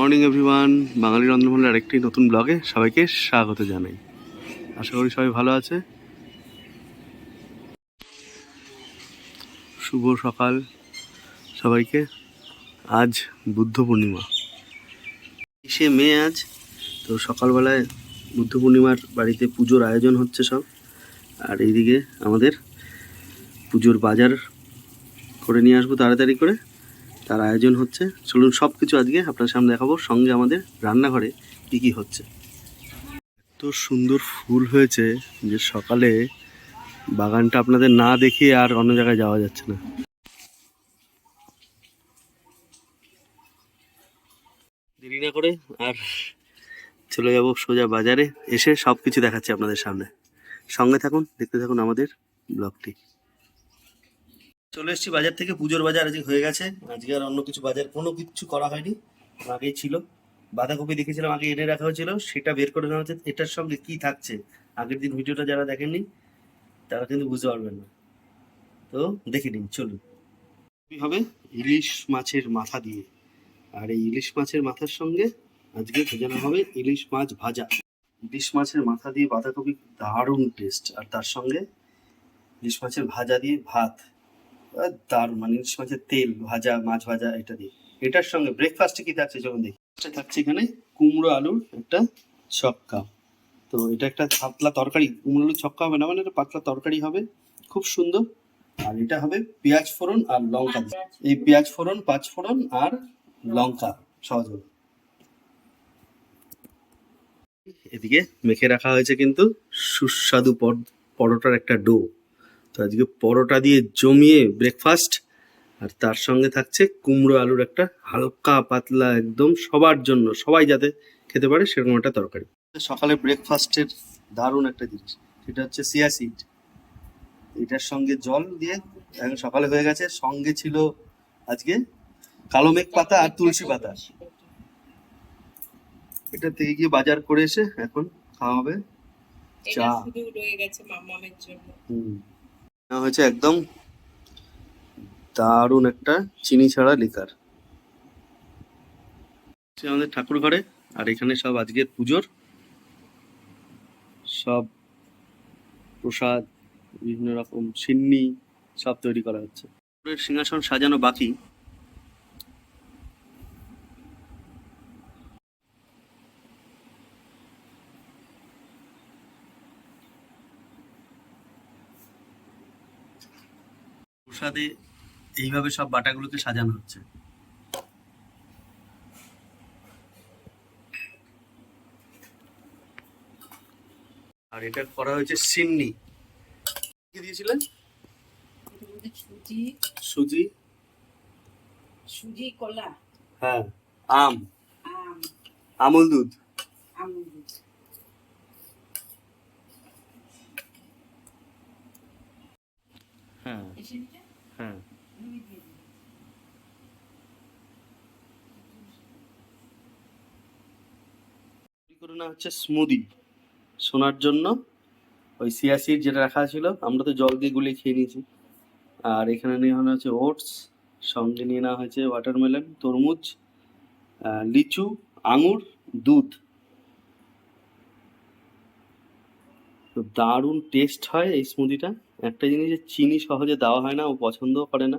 Morning, everyone. বাঙালি রন্ধনমহলের আরেকটি নতুন ব্লগে সবাইকে স্বাগত জানাই। আশা করি সবাই ভালো আছে। শুভ সকাল সবাইকে। আজ বুদ্ধ পূর্ণিমা। সে মে আজ, তো সকালবেলায় বুদ্ধ পূর্ণিমার বাড়িতে পুজোর আয়োজন হচ্ছে সব। আর এইদিকে আমাদের পুজোর বাজার করে নিয়ে আসব তাড়াতাড়ি করে। তার আয়োজন হচ্ছে। চলুন সব কিছু আজকে আপনার সামনে দেখাবো। সঙ্গে আমাদের রান্নাঘরে কী কী হচ্ছে। এত সুন্দর ফুল হয়েছে যে সকালে বাগানটা আপনাদের না দেখিয়ে আর অন্য জায়গায় যাওয়া যাচ্ছে না। দেরি না করে আর চলে যাব সোজা বাজারে। এসে সব কিছু দেখাচ্ছি আপনাদের সামনে। সঙ্গে থাকুন, দেখতে থাকুন আমাদের ব্লগটি। চলে এসেছি বাজার থেকে, পুজোর বাজার আজকে হয়ে গেছে। আজকে আর অন্য কিছু বাজার, কোনো কিছু করা হয়নি, আগেই ছিল। বাঁধাকপি দেখেছিলাম, আগে এনে রাখা হয়েছিল, সেটা বের করে নেওয়া হচ্ছে। এটার সঙ্গে কি থাকছে? আগের দিন ভিডিওটা যারা দেখেননি, তারা কিন্তু বুঝতে পারবেন না। তো দেখে নিন, চলুন। হবে ইলিশ মাছের মাথা দিয়ে। আর এই ইলিশ মাছের মাথার সঙ্গে আজকে ভেজানো হবে ইলিশ মাছ ভাজা। ইলিশ মাছের মাথা দিয়ে বাঁধাকপি, দারুণ টেস্ট আর তার সঙ্গে ইলিশ মাছের ভাজা দিয়ে ভাত। দারুণ মানে ইলিশ মাছের তেল, ভাজা, মাছ ভাজা, এটা দিয়ে। এটার সঙ্গে ব্রেকফাস্টে কি থাকছে যখন দেখি। থাকছে এখানে কুমড়ো আলুর একটা ছক্কা। তো এটা একটা পাতলা তরকারি, কুমড়ো আলুর ছক্কা হবে না মানে এটা পাতলা তরকারি হবে, খুব সুন্দর। আর এটা হবে পেঁয়াজ ফোড়ন আর লঙ্কা এই পেঁয়াজ ফোড়ন, পাঁচ ফোড়ন আর লঙ্কা, সহজ এদিকে মেখে রাখা হয়েছে কিন্তু সুস্বাদু পর- পরোটার একটা ডো। তো আজকে পরোটা দিয়ে জমিয়ে ব্রেকফাস্ট আর তার সঙ্গে থাকছে কুমড়ো আলুর একটা হালকা পাতলা একদম সবার জন্য সবাই যাতে খেতে পারে সেরকম একটা তরকারি। সকালে ব্রেকফাস্টের দারুণ একটা জিনিস সেটা হচ্ছে সিয়া সিড এটার সঙ্গে জল দিয়ে এখন সকালে হয়ে গেছে সঙ্গে ছিল আজকে কালো মেঘ পাতা আর তুলসী পাতা। এটা থেকে গিয়ে বাজার করে এসে এখন খাওয়া হবে চা। রয়ে গেছে মামামের জন্য। হুম। নেওয়া হয়েছে একদম দারুণ একটা চিনি ছাড়া লিকার আমাদের ঠাকুর ঘরে, আর এখানে সব আজকের পুজোর। সব প্রসাদ, বিভিন্ন রকম সিন্নি সব তৈরি করা হচ্ছে। সিংহাসন সাজানো বাকি। প্রসাদে এইভাবে সব বাটাগুলোকে সাজানো হচ্ছে। আর এটা করা হয়েছে সিন্নি। কি দিয়েছিলেন? সুজি। সুজি। সুজি কলা। হ্যাঁ আম। আমল দুধ। আমুল দুধ। হ্যাঁ। হ্যাঁ। হচ্ছে স্মুদি শোনার জন্য ওই সিয়াসিড যেটা রাখা ছিল, আমরা তো জল দিয়ে গুলিয়ে খেয়ে নিয়েছি। আর এখানে নেওয়া হচ্ছে ওটস সঙ্গে নিয়ে নেওয়া হয়েছে ওয়াটারমেলন তরমুজ লিচু, আঙুর, দুধ। দারুণ টেস্ট হয় এই স্মুদিটা একটা জিনিস চিনি সহজে দেওয়া হয় না, ও পছন্দও করে না।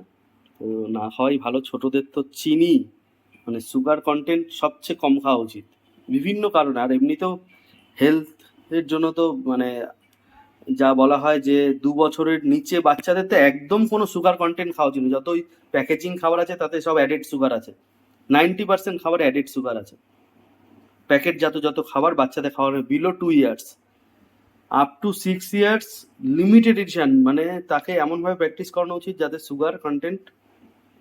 তো না খাওয়াই ভালো। ছোটদের তো চিনি মানে সুগার কন্টেন্ট সবচেয়ে কম খাওয়া উচিত। বিভিন্ন কারণে। আর এমনিতেও হেলথের জন্য তো মানে যা বলা হয় যে দু বছরের নিচে বাচ্চাদের তো একদম কোনো সুগার কন্টেন্ট খাওয়া উচিত যতই প্যাকেজিং খাবার আছে, তাতে সব অ্যাডেড সুগার আছে। নাইনটি পার্সেন্ট খাবার অ্যাডেড সুগার আছে। প্যাকেট যত যত খাবার বাচ্চাদের খাওয়ার below two years up to six years limited edition মানে তাকে এমনভাবে প্র্যাকটিস করানো উচিত যাতে সুগার কন্টেন্ট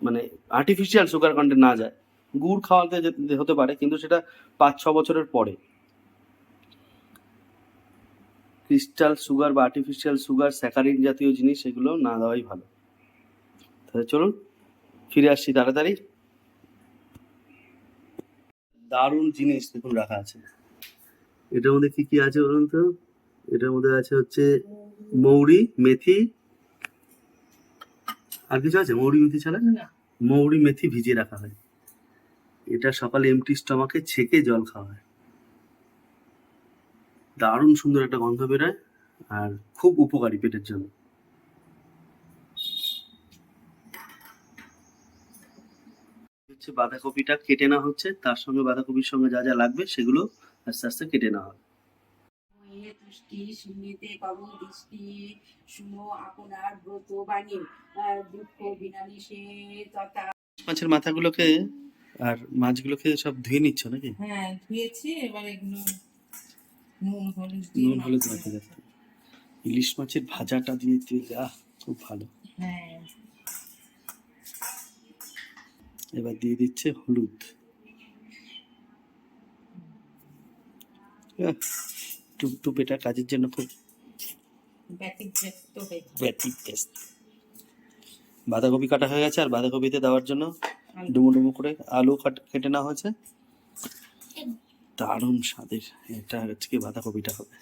মানে আর্টিফিশিয়াল সুগার কন্টেন্ট না যায়। গুড় খাওয়াতে হতে পারে, কিন্তু সেটা পাঁচ, ছ বছরের পরে। ক্রিস্টাল সুগার বা আর্টিফিশিয়াল সুগার স্যাকারিন জাতীয় জিনিস এগুলো না দেওয়াই ভালো। তাহলে চলুন, ফিরে আসছি তাড়াতাড়ি। দারুণ জিনিস দেখুন রাখা আছে। এটার মধ্যে কি কি আছে বলুন তো? এটার মধ্যে আছে হচ্ছে মৌরি মেথি। আর কিছু আছে? মৌরি মেথি ছাড়া? মৌরি মেথি ভিজিয়ে রাখা হয়। এটা সকালে এমটি স্টমাকে ছেঁকে জল খাওয়া হয়। দারুণ সুন্দর একটা গন্ধ বেরোয় আর খুব উপকারী পেটের জন্য। হচ্ছে বাঁধাকপিটা কেটে নেওয়া হচ্ছে। তার সঙ্গে বাঁধাকপির সঙ্গে যা যা লাগবে সেগুলো আস্তে আস্তে কেটে নেওয়া হবে। তুষ্টি শূন্যতে পাবো দৃষ্টি শুনো আপনার ব্রত বাণী দুঃখ তথা মাছের মাথাগুলোকে আর মাছগুলোকে সব ধুয়ে নিচ্ছ নাকি? হ্যাঁ ধুয়েছি এবার এগুলো নুন হলুদ নুন হলুদ মাখিয়ে মাখে যাচ্ছে ইলিশ মাছের ভাজাটা দিয়ে তেল আহ খুব ভালো। হ্যাঁ। এবার দিয়ে দিচ্ছে হলুদ। টুপটুপ এটা কাজের জন্য খুব ব্যতিব্যস্ত হয়ে ব্যাটিক বাঁধাকপি কাটা হয়ে গেছে আর বাঁধাকপিতে দেওয়ার জন্য। ডুমো ডুমো করে আলু কাট- কেটে নেওয়া হয়েছে। দারুণ স্বাদের। এটা আজকে বাঁধাকপিটা হবে।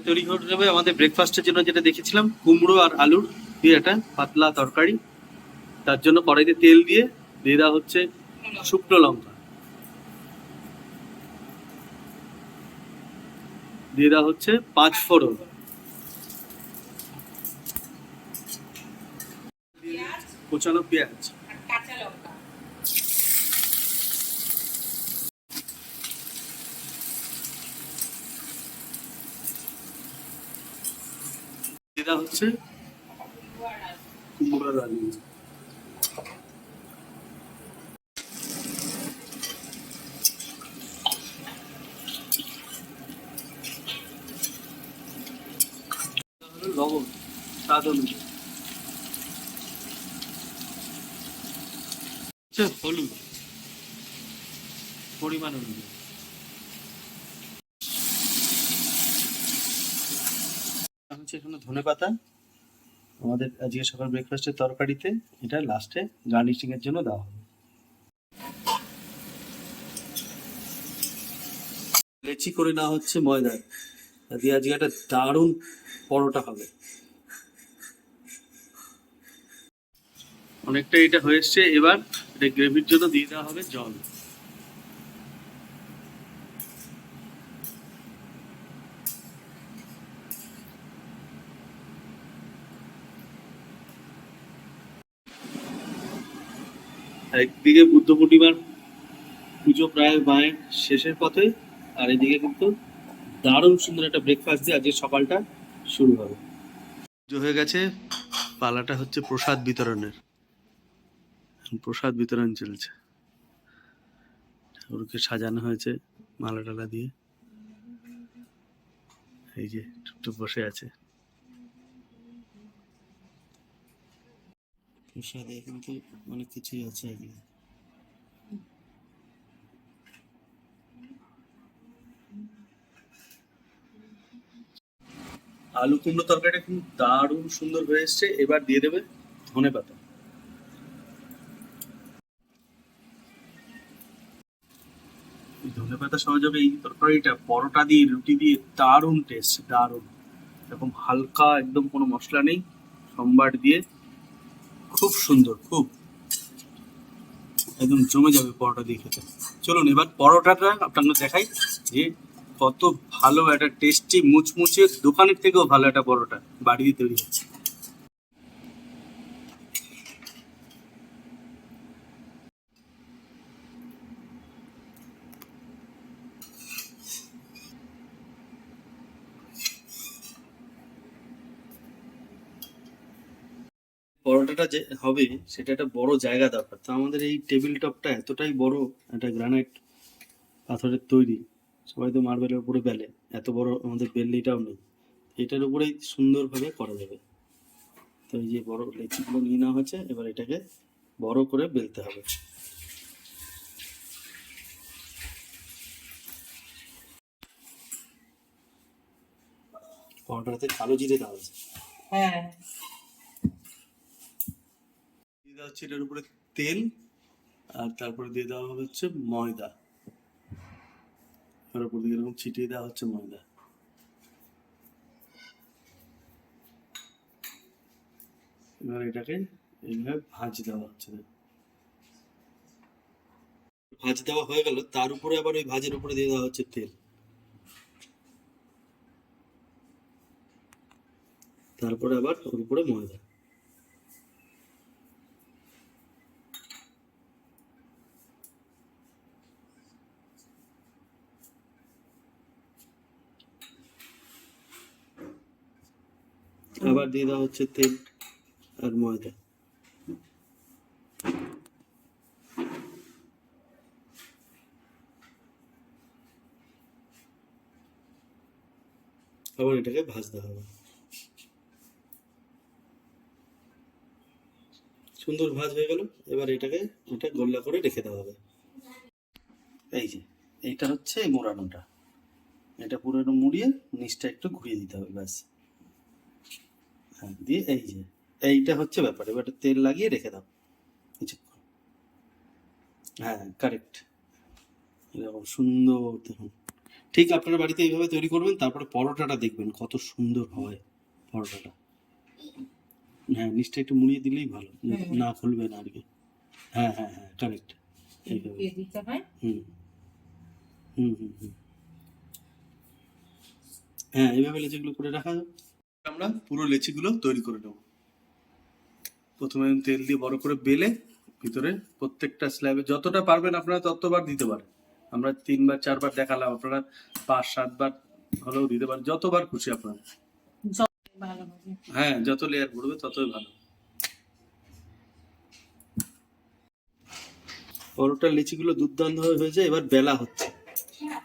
তৈরি করে যাবে আমাদের ব্রেকফাস্টের জন্য যেটা দেখেছিলাম কুমড়ো আর আলুর দিয়ে একটা পাতলা তরকারি। তার জন্য কড়াইতে তেল দিয়ে দিয়ে দেওয়া হচ্ছে শুকনো লঙ্কা। দিয়ে দেওয়া হচ্ছে পাঁচ ফোড়ন। কোচানো পেঁয়াজ। দিয়ে হচ্ছে কুমড়োর আলু হলো লবণ স্বাদ অনুযায়ী হলুদ পরিমাণ অনুযায়ী। হচ্ছে এখানে ধনে পাতা আমাদের আজকে সকাল ব্রেকফাস্টের তরকারিতে এটা লাস্টে গার্নিশিং এর জন্য দেওয়া হবে। লেচি করে নেওয়া হচ্ছে ময়দা। দিয়ে আজকে একটা দারুণ পরোটা হবে। অনেকটা এটা হয়ে এবার এটা গ্রেভির জন্য দিয়ে দেওয়া হবে জল। একদিকে বুদ্ধ পূর্ণিমার পুজো প্রায় মায়ের শেষের পথে, আর এদিকে কিন্তু দারুণ সুন্দর একটা ব্রেকফাস্ট দিয়ে আজকে সকালটা শুরু হবে। পুজো হয়ে গেছে, পালাটা হচ্ছে প্রসাদ বিতরণের। এখন প্রসাদ বিতরণ চলছে। ঠাকুরকে সাজানো হয়েছে মালা টালা দিয়ে। এই যে টুকটুক বসে আছে। প্রসাদে কিন্তু অনেক কিছুই আছে আলু কুমড়ো তরকারিটা কিন্তু দারুণ সুন্দর হয়ে এসছে। এবার দিয়ে দেবে ধনে পাতা ধনে পাতা সহযোগে এই তরকারিটা, পরোটা দিয়ে, রুটি দিয়ে, দারুণ টেস্ট দারুণ। এরকম হালকা, একদম কোনো মশলা নেই সম্বার দিয়ে, খুব সুন্দর, খুব। একদম জমে যাবে পরোটা দিয়ে খেতে। চলুন এবার পরোটাটা আপনাকে দেখাই, যে কত ভালো একটা টেস্টি মুচমুচে, দোকানের থেকেও ভালো একটা পরোটা বাড়িতে তৈরি হচ্ছে। পরোটাটা যে হবে, সেটা একটা বড় জায়গা দরকার। তো আমাদের এই টেবিল টপটা এতটাই বড়, একটা গ্রানাইট পাথরের তৈরি, সবাই তো মার্বেলের উপরে বেলে, এত বড় আমাদের বেললিটাও নেই। এটার উপরেই সুন্দরভাবে করা যাবে। তো এই যে বড় লেচিগুলো নিয়ে নেওয়া হয়েছে, এবার এটাকে বড় করে বেলতে হবে। পরোটাতে কালো জিরে দেওয়া হয়েছে হ্যাঁ। দেওয়া হচ্ছে, এটার উপরে তেল, আর তারপরে দিয়ে দেওয়া হচ্ছে ময়দা। এর উপর দিয়ে এরকম ছিটিয়ে দেওয়া হচ্ছে ময়দা। এবার এটাকে এইভাবে ভাঁজ দেওয়া হচ্ছে। ভাজ দেওয়া হয়ে গেল, তার উপরে আবার ওই ভাজের উপরে দিয়ে দেওয়া হচ্ছে তেল। তারপরে আবার ওর উপরে ময়দা। আবার দিয়ে দেওয়া হচ্ছে তেল আর ময়দা। আবার এটাকে ভাজতে হবে। সুন্দর ভাজ হয়ে গেল, এবার এটাকে এটা গোল্লা করে রেখে দেওয়া হবে। এই যে, এইটা হচ্ছে মোড়ানোটা। এটা পুরো মুড়িয়ে নিচটা একটু ঘুরিয়ে দিতে হবে, ব্যাস। দিয়ে এই যে এইটা হচ্ছে ব্যাপার। এবার তেল লাগিয়ে রেখে দাও কিছুক্ষণ। হ্যাঁ কারেক্ট এরকম সুন্দর দেখুন। ঠিক আপনারা বাড়িতে এইভাবে তৈরি করবেন তারপরে পরোটাটা দেখবেন কত সুন্দর হয় পরোটাটা। হ্যাঁ নিচটা একটু মুড়িয়ে দিলেই ভালো না খুলবে না আর কি। হ্যাঁ হ্যাঁ হ্যাঁ কারেক্ট হুম। হুম হুম হুম। হ্যাঁ এইভাবে লেচিগুলো করে রাখা যাবে। আমরা পুরো লেচিগুলো তৈরি করে নেব। প্রথমে তেল দিয়ে বড় করে বেলে ভিতরে প্রত্যেকটা স্ল্যাবে যতটা পারবেন আপনারা ততবার দিতে পারেন। আমরা তিনবার চারবার দেখালাম আপনারা পাঁচ সাতবার হলেও দিতে পারেন যতবার খুশি আপনারা। হ্যাঁ যত লেয়ার পড়বে ততই ভালো। পরোটার লিচিগুলো দুর্দান্ত হয়ে হয়েছে এবার বেলা হচ্ছে।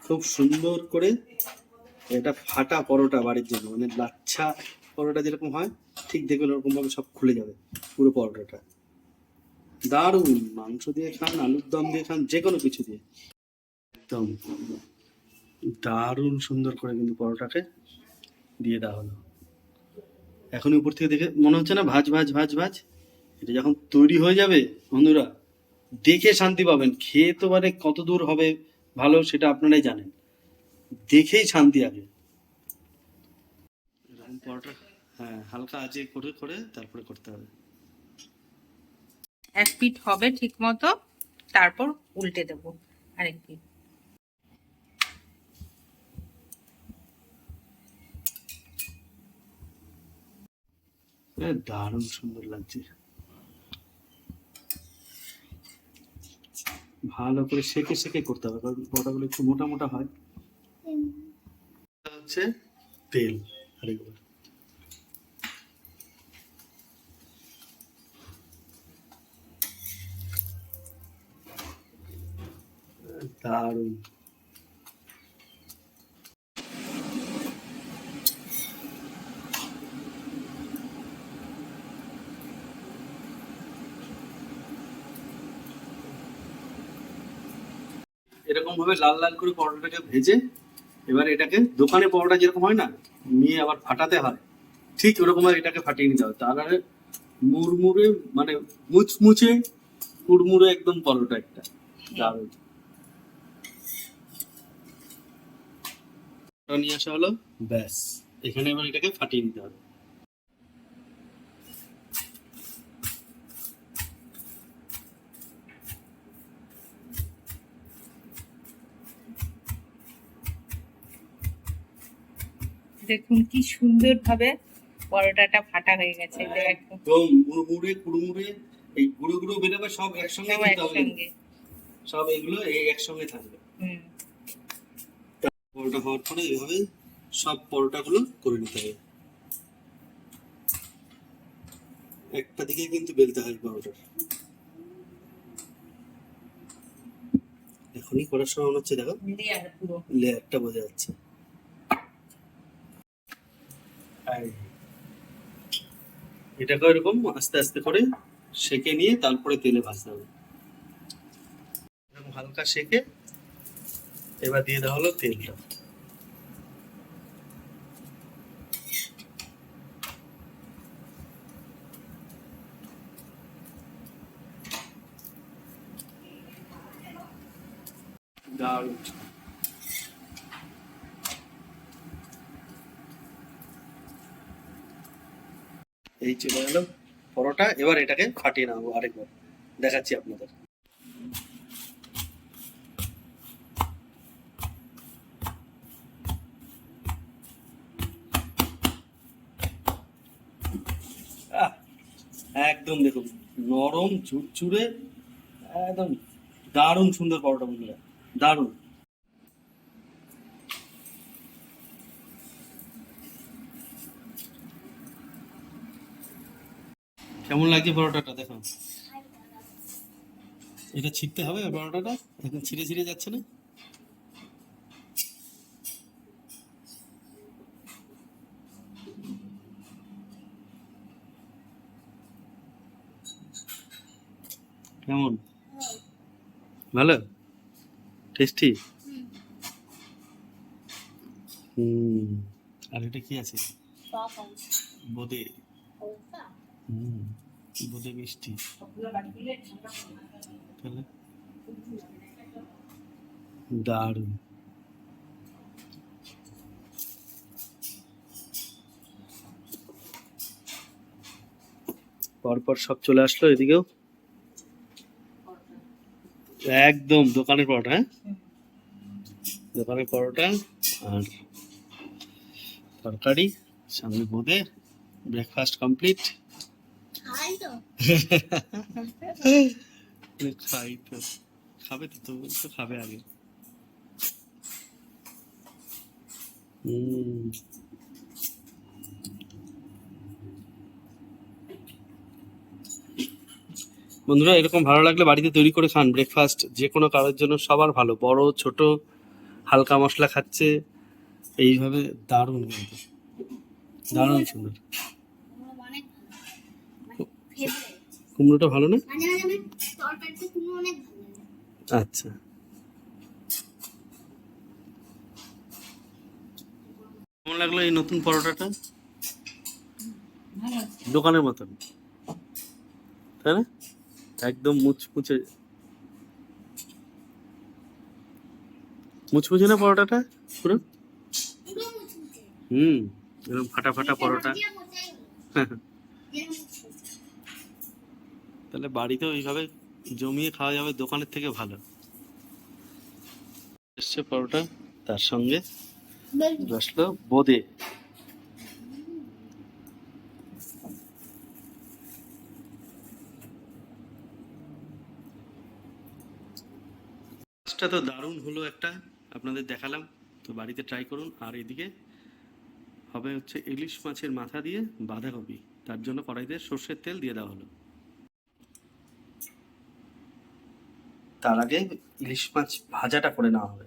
খুব সুন্দর করে এটা ফাটা পরোটা বাড়ির জন্য মানে লাচ্ছা পরোটা যেরকম হয়, ঠিক দেখবেন ওরকম ভাবে সব খুলে যাবে পুরো পরোটাটা। দারুণ! মাংস দিয়ে খান, আলুর দম দিয়ে খান যে কোনো কিছু দিয়ে। একদম। দারুণ সুন্দর করে কিন্তু পরোটাকে দিয়ে দেওয়া হলো। এখন উপর থেকে দেখে মনে হচ্ছে না ভাজ ভাজ ভাজ ভাজ? এটা যখন তৈরি হয়ে যাবে, বন্ধুরা, দেখে শান্তি পাবেন। খেয়ে তো মানে কত দূর হবে ভালো সেটা আপনারাই জানেন। দেখেই শান্তি আগে এরকম পরোটা হ্যাঁ হালকা আজে করে করে তারপরে করতে হবে। এক পিঠ হবে ঠিক মতো তারপর উল্টে দেবো আরেক এ, দারুণ সুন্দর লাগছে। ভালো করে সেকে সেকে করতে হবে কারণ পরোটাগুলো একটু মোটা মোটা হয়। হচ্ছে তেল আরেকবার দারুণ। এরকম ভাবে লাল লাল করে পরোটাটাকে ভেজে এবার এটাকে দোকানে পরোটা যেরকম হয় না নিয়ে আবার ফাটাতে হয়। ঠিক ওরকম ভাবে এটাকে ফাটিয়ে নিতে হবে তাহলে মুড়মুড়ে মানে মুচমুচে কুড়মুড়ে একদম পরোটা একটা। দারুণ। নিয়ে আসা হলো। ব্যাস। এখানে এবার এটাকে ফাটিয়ে নিতে হবে। দেখুন কি সুন্দর ভাবে পরোটাটা ফাটা হয়ে গেছে একদম। মুড়মুড়ে কুড়মুড়ে এই গুঁড়ো গুঁড়ো বেরোবে সব একসঙ্গে সব একসঙ্গে। সব এগুলো এই একসঙ্গে থাকবে। পরোটা হওয়ার পরে এইভাবে সব পরোটাগুলো করে নিতে হবে। একটা দিকে কিন্তু বেলতে হয় পরোটার এখনই করার সময় মনে হচ্ছে দেখো। লেয়ারটা বোঝা যাচ্ছে এই। এটাকে এরকম আস্তে আস্তে করে সেকে নিয়ে তারপরে তেলে ভাজতে হবে। এরকম হালকা সেকে এবার দিয়ে দেওয়া হলো তেলটা। দিচ্ছি পরোটা, এবার এটাকে ফাটিয়ে নেব আরেকবার। দেখাচ্ছি আপনাদের। একদম দেখুন, নরম চুরচুরে একদম দারুণ সুন্দর পরোটা বন্ধুরা, দারুণ। কেমন লাগছে পরোটাটা? দেখো। এটা ছিটতে হবে পরোটাটা? এখন ছিঁড়ে ছিঁড়ে যাচ্ছে না? কেমন? ভালো? টেস্টি হুম। আর এটা কি আছে। বোদে। হুম। তাহলে? দারুণ। পরপর সব চলে আসলো এদিকেও? একদম, দোকানের পরোটা হ্যাঁ? দোকানের পরোটা আর তরকারি, সামনে বোঁদে ব্রেকফাস্ট কমপ্লিট খাবে তো তো খাবে আগে। বন্ধুরা, এরকম ভালো লাগলে বাড়িতে তৈরি করে খান ব্রেকফাস্ট যে কোনো কারোর জন্য সবার ভালো। বড়, ছোট, হালকা মশলা খাচ্ছে। এইভাবে দারুণ দারুণ সুন্দর। কুমড়োটা ভালো না? ভালো লাগে। আচ্ছা। কেমন লাগল এই নতুন পরোটাটা? দোকানের মতন। তাই না? একদম মুচমুচে। মুচমুচে না পরোটাটা পুরো? হুম এরকম ফাটা ফাটা পরোটা। ভাজিয়া মোচাই হলো। যেরকম মুচমুচে। তাহলে বাড়িতেও ওইভাবে জমিয়ে খাওয়া যাবে, দোকানের থেকে ভালো। এসছে পরোটা, তার সঙ্গে বসল বোদে। মাছটা তো দারুণ হলো একটা, আপনাদের দেখালাম। তো বাড়িতে ট্রাই করুন, আর এদিকে হবে হচ্ছে ইলিশ মাছের মাথা দিয়ে বাঁধাকপি। তার জন্য কড়াইতে সর্ষের তেল দিয়ে দেওয়া হলো। তার আগে ইলিশ মাছ ভাজাটা করে নেওয়া হবে।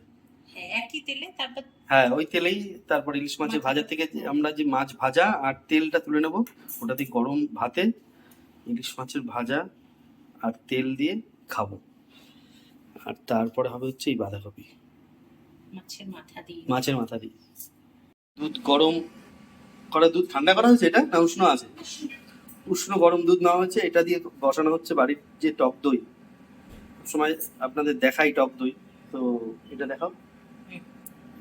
হ্যাঁ, একই তেলে তারপর হ্যাঁ ওই তেলেই তারপর ইলিশ মাছের মাছ ভাজা থেকে আমরা যে মাছ ভাজা আর তেলটা তুলে নেব ওটা দিয়ে গরম ভাতে ইলিশ মাছের ভাজা আর তেল দিয়ে খাব। আর তারপরে হবে হচ্ছে এই বাঁধাকপি। মাছের মাথা দিয়ে। মাছের মাথা দিয়ে। দুধ গরম করা দুধ ঠান্ডা করা হয়েছে এটা না উষ্ণ আছে? উষ্ণ। গরম দুধ নেওয়া হচ্ছে এটা দিয়ে বসানো হচ্ছে বাড়ির যে টক দই। সময় আপনাদের দেখাই টক দই। তো এটা দেখাও।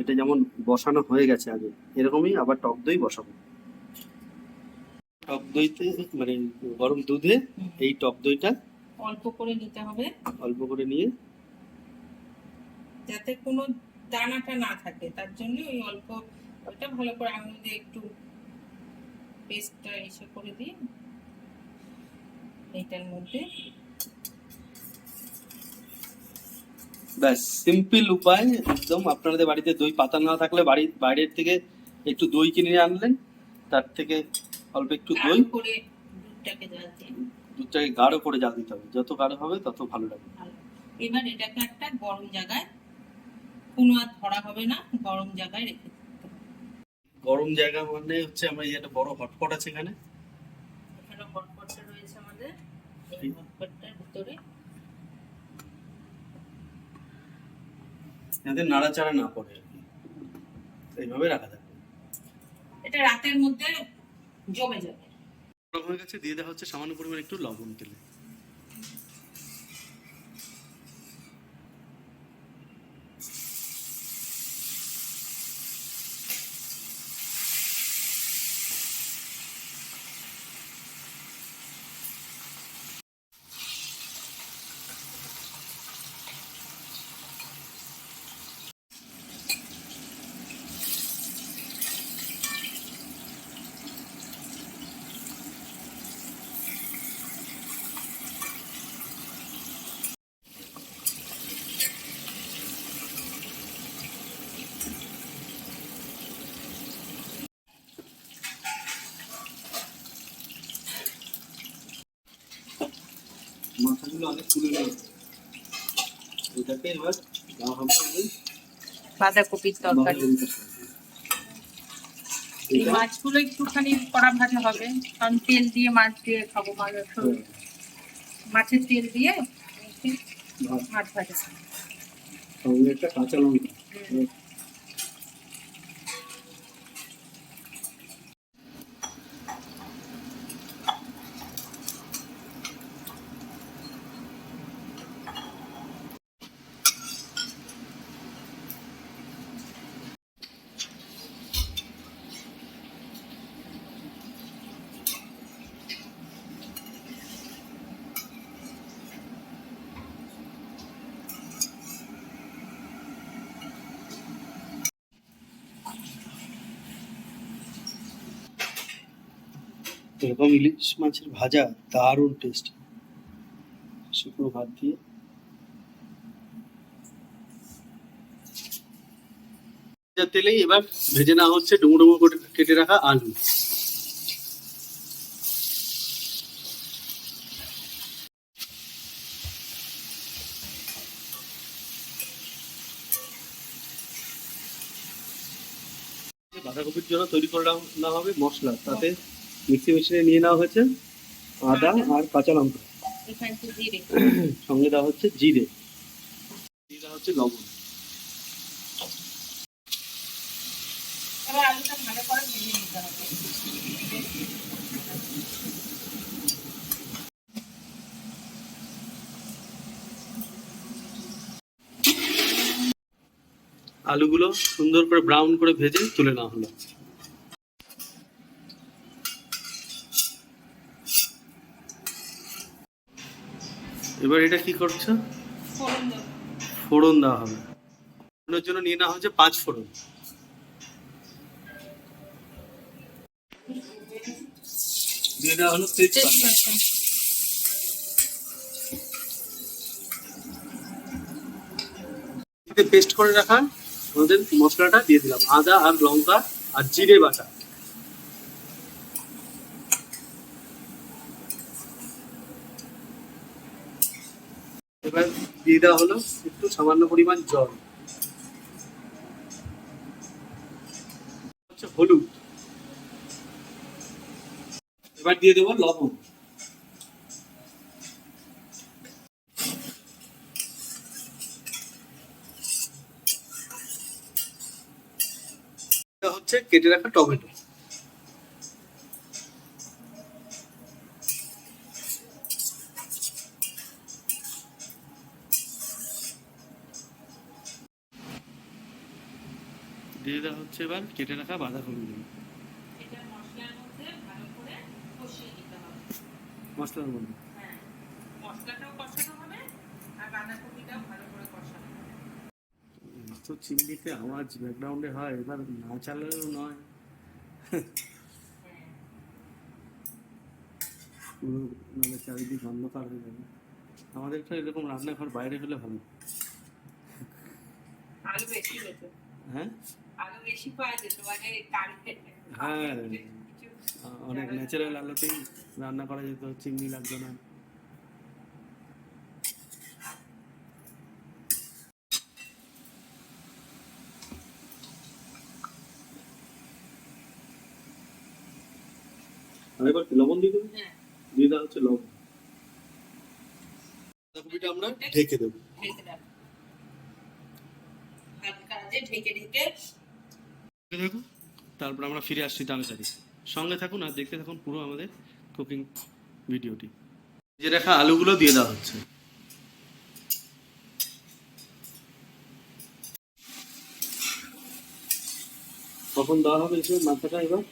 এটা যেমন বসানো হয়ে গেছে আগে এরকমই আবার টক দই বসাবো। টক দইতে মানে গরম দুধে এই টক দইটা অল্প করে নিতে হবে। অল্প করে নিয়ে যাতে কোনো দানাটা না থাকে তার জন্য ওই অল্প ওইটা ভালো করে আঙুল দিয়ে একটু পেস্টটা এসে করে দিই এইটার মধ্যে ব্যাস সিম্পল উপায় একদম আপনাদের বাড়িতে দই পাতা না থাকলে বাড়ি বাইরের থেকে একটু দই কিনে আনলেন তার থেকে অল্প একটু দই। করে দুধটাকে গাঢ় করে জাল দিতে হবে যত গাঢ় হবে তত ভালো লাগবে। এবার এটাকে একটা গরম জায়গায় কোনো আর ধরা হবে না গরম জায়গায় রেখে গরম জায়গা মানে হচ্ছে আমার এই একটা বড় হটপট আছে এখানে। এখানে হটপটটা রয়েছে আমাদের এই হটপটটার ভিতরে যাতে নাড়াচাড়া না পড়ে আর কি। এইভাবে রাখা যাবে এটা রাতের মধ্যে জমে যাবে। গরম কাছে গেছে দিয়ে দেওয়া হচ্ছে সামান্য পরিমাণ একটু লবণ তেলে। বাঁধাকপির তরকারি। এই মাছগুলো একটুখানি কড়া ভাজা হবে কারণ তেল দিয়ে মাছ দিয়ে খাব মাছ হ্যাঁ, মাছের তেল দিয়ে মাছ ভাজা। একটা কাঁচা লঙ্কা। এরকম ইলিশ মাছের ভাজা দারুণ টেস্ট শুকনো ভাত দিয়ে তেলেই এবার ভেজে নেওয়া হচ্ছে ডুমো ডুমো করে কেটে রাখা আলু। বাঁধাকপির জন্য তৈরি করে নেওয়া হবে মশলা, তাতে মিক্সি মেশিনে নিয়ে নেওয়া হয়েছে আদা আর কাঁচা লঙ্কা। সঙ্গে দেওয়া হচ্ছে জিরে। হচ্ছে লবণ। আলুগুলো সুন্দর করে ব্রাউন করে ভেজে তুলে নেওয়া হলো। এবার এটা কি করছ? ফোড়ন দেওয়া হবে। ফোড়নের জন্য নিয়ে নেওয়া হচ্ছে পাঁচ ফোড়ন। দিয়ে হলো পেস্ট করে রাখা আমাদের মশলাটা দিয়ে দিলাম। আদা আর লঙ্কা আর জিরে বাটা এবার দিয়ে দেওয়া হলো একটু সামান্য পরিমাণ জল। হচ্ছে হলুদ। এবার দিয়ে দেবো লবণ। হচ্ছে কেটে রাখা টমেটো। দিয়ে দেওয়া হচ্ছে এবার কেটে রাখা বাঁধাকপিগুলো। মশলার মধ্যে হ্যাঁ মশলাটাও কষানো হবে আর বাঁধাকপিটাও ভালো করে কষানো হবে। তো চিংড়িতে আওয়াজ ব্যাকগ্রাউন্ডে হয় এবার না চালালেও নয়। হ্যাঁ। পুরো মানে চারিদিক অন্ধকার হয়ে যাবে। আমাদের তো এরকম রান্নাঘর বাইরে হলে ভালো। হ্যাঁ? আলু বেশি পাওয়া যেত কালকে হ্যাঁ অনেক ন্যাচারাল আলোতেই রান্না করা যেত চিংড়ি লাগতো না। এবার লবণ দিয়ে দেবো? হ্যাঁ। দিয়ে দেওয়া হচ্ছে লবণ। বাঁধাকপিটা আমরা ঢেকে দেবো। ঢেকে দেব। ঢেকে ঢেকে থাকুন তারপর আমরা ফিরে আসছি তাড়াতাড়ি সঙ্গে থাকুন আর দেখতে থাকুন পুরো আমাদের কুকিং ভিডিওটি। যে রাখা আলুগুলো দিয়ে দেওয়া হচ্ছে। কখন দেওয়া হবে এসে মাথাটা এবার?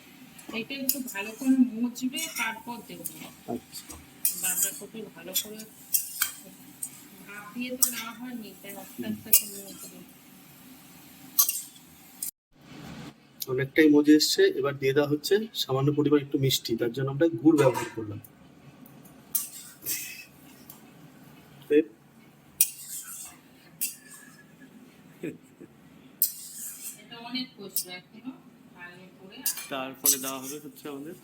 এটা একটু ভালো করে মুছবে তারপর দেবো। আচ্ছা। বাঁধাকপি ভালো করে ভাপ দিয়ে তো নেওয়া হয়নি তাই আস্তে আস্তে করে অনেকটাই মজে এসছে। এবার দিয়ে দেওয়া হচ্ছে সামান্য পরিমাণ একটু মিষ্টি তার জন্য আমরা গুড় ব্যবহার করলাম। তারপরে দেওয়া হবে হচ্ছে আমাদের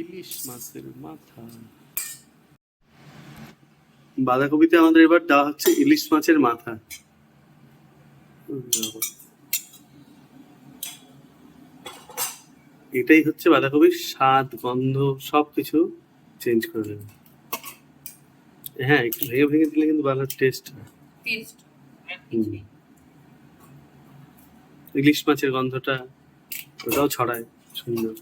ইলিশ মাছের মাথা। বাঁধাকপিতে আমাদের এবার দেওয়া হচ্ছে ইলিশ মাছের মাথা। এটাই হচ্ছে বাঁধাকপির স্বাদ গন্ধ সবকিছু চেঞ্জ করে দেবে। হ্যাঁ একটু ভেঙে ভেঙে দিলে কিন্তু ভালো টেস্ট টেস্ট ইলিশ মাছের গন্ধটা ওটাও ছড়ায় সুন্দর।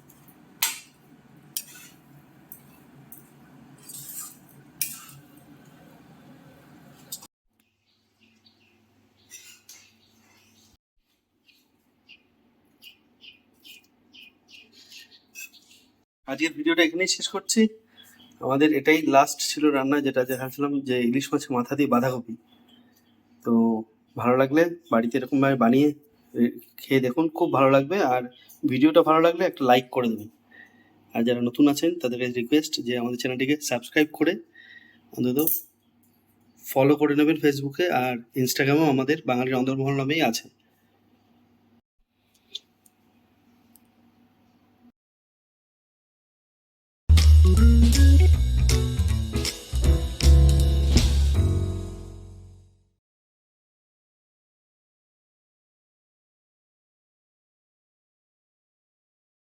আজকের ভিডিওটা এখানেই শেষ করছি। আমাদের এটাই লাস্ট ছিল রান্না, যেটা দেখাচ্ছিলাম যে ইলিশ মাছের মাথা দিয়ে বাঁধাকপি। তো ভালো লাগলে বাড়িতে এরকমভাবে বানিয়ে খেয়ে দেখুন, খুব ভালো লাগবে। আর ভিডিওটা ভালো লাগলে একটা লাইক করে দেবেন। আর যারা নতুন আছেন, তাদের রিকোয়েস্ট যে আমাদের চ্যানেলটিকে সাবস্ক্রাইব করে, অন্তত ফলো করে নেবেন ফেসবুকে আর ইনস্টাগ্রামেও আমাদের বাঙালির অন্দরমহল নামেই আছে।